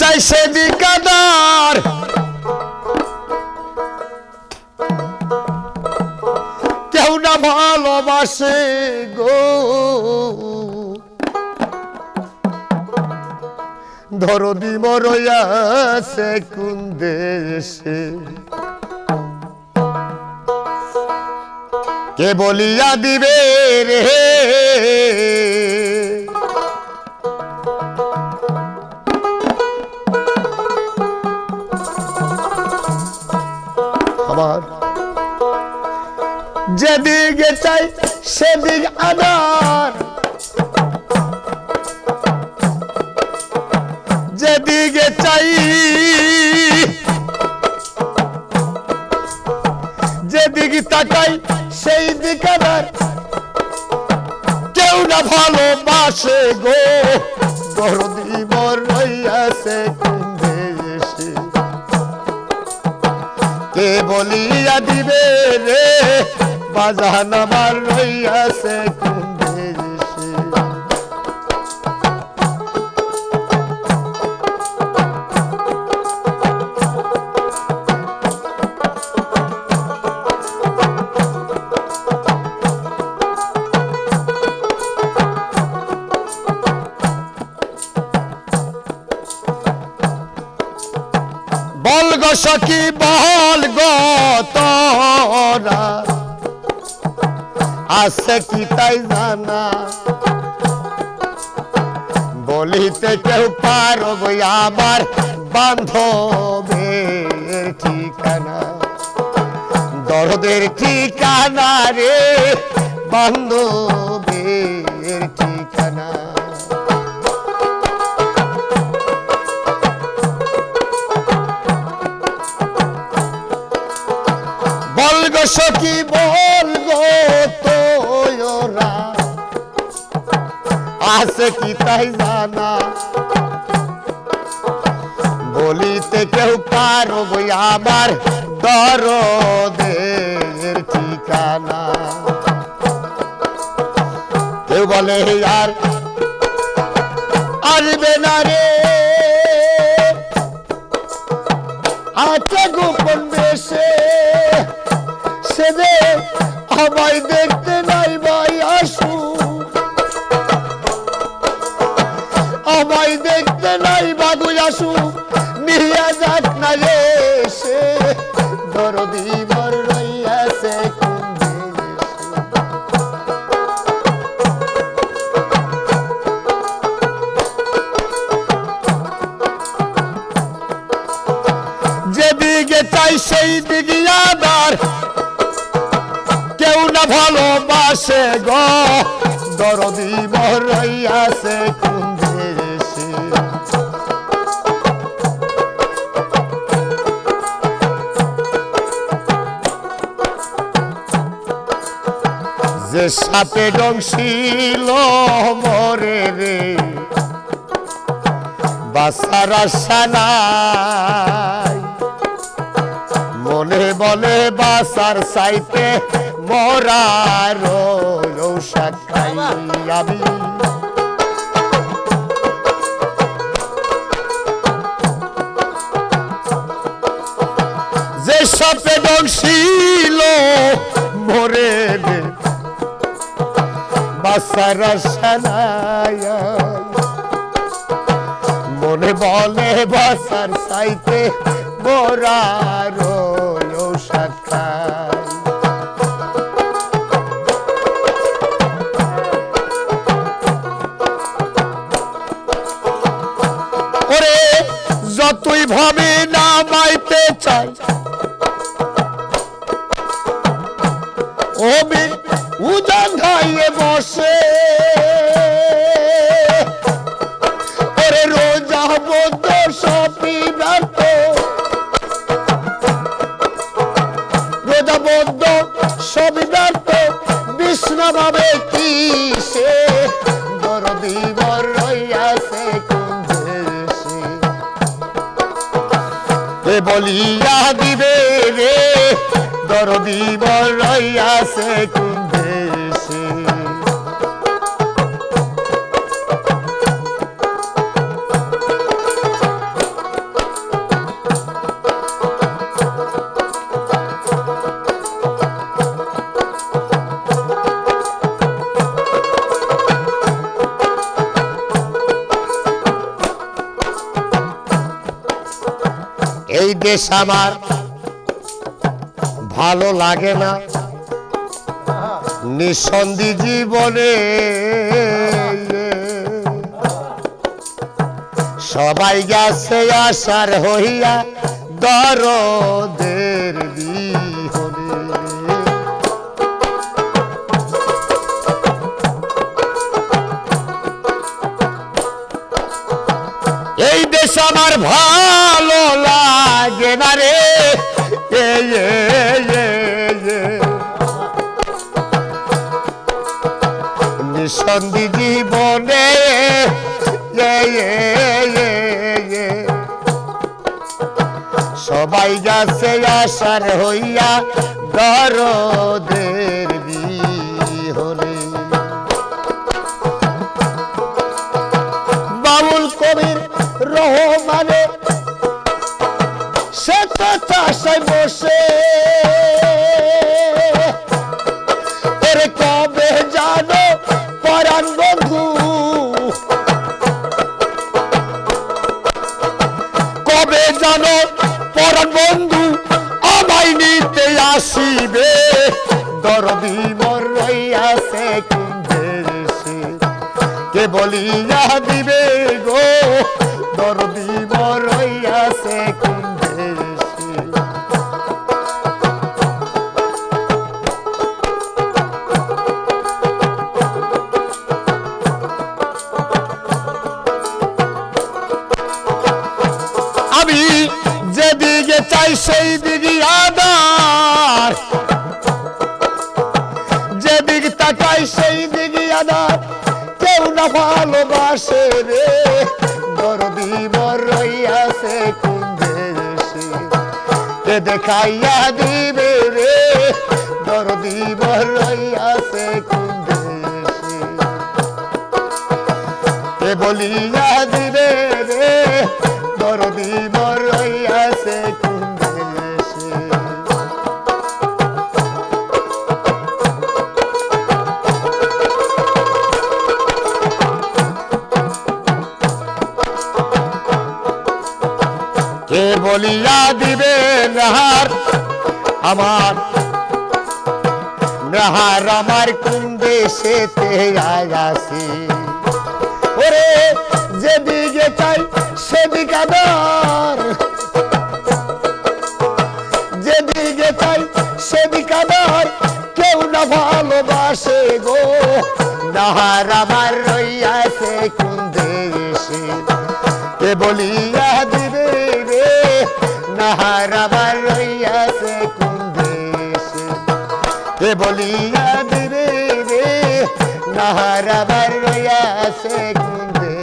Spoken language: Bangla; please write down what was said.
চাই সেদিকে দার কেউ না ভালোবাসে গো। ধরদি মরয়াছে কোন দেশে? কে বলিয়া দিবে রে? আমার যেদিকে চাই সেদিক আদার। যেদিকে চাই, যেদিকে তাকাই সেই দিকে আদার। কেউ না ভালোবাসে গো দরদি মর রইয়াছে। কে বলিয়া দিবে রে? বাজান আমার রইয়াছে কোন সখী বল গো তোরা। আছে কি তাই জানা? বলিতে কেউ পারো গো আমার বান্ধবের ঠিকানা। দরদের ঠিকানা রে বান্ধবের সখী বল গো তোরা আছে কি তাই জানা? বলিতে কেউ পারো গো আমার দরদের ঠিকানা। কেউ বলে আর আসবে না রে। আছে গোপন বেশে সেদে আমায় দেখতে নাই ভাই, আসু। আমায় দেখতে নাই বাবু, আসু। নিয়ে যাক না রে সে দরদি মর রইয়াছে চাই সেই দিকে আবার কেউ না ভালোবাসে গো। দরদি মরাইয়াছে কোন যে সাপে ডংশিল মরে রে, বাসার নাই মনে বলে বাসার সাইতে খাই আমি যে সাপে ডংশিল মরে মনে বলে বাসার সাইতে মোরার সাক্ষাৎ চাই। ওবে উজান খাইয়ে বসে। ওরে রোজা বদ্ধ সপি ব্যর্থ। রোজা বদ্ধ সবই কি সে দরদি বলিয়া দিবে রে। দরদি বর রইয়াছে কোন এই দেশ আমার। ভালো লাগে না। নিঃসন্দি জীবনে সবাই গেছে আসার হইয়া দরদের এই দেশ আমার ভালো লাগে না রে। সবাই যাচ্ছে আসার হইয়া দরদের চাষায় বসে কবে জানো পরাণ বন্ধু? কবে জানো পরাণ বন্ধু আমায় নিতে আসিবে? দরদি মর রইয়াছে কুঞ্জেসে কে বলিয়া দিবে ভালোবাসে রে। দরদি মরইয়াছে কোন দেশে? কে দেখাইয়া দিবে রে। দরদি মরইয়াছে কোন দেশে? কে বলিয়া দিবে রে। দরদি বলিয়া দিবে নাহার আমার নাহার আমার কোন দেশেতে আসি ওরে যেদিকে চাই সেদিক আদার। যেদিকে চাই সেদিক আদার, কেউ না ভালোবাসে গো। নাহার আমার রইয়াছে কোন দেশে কে বলিয়া দিবে রে নাহার আমার রইয়াছে কোন দেশে কে বলিয়া দিবে রে নাহার কোন দেশে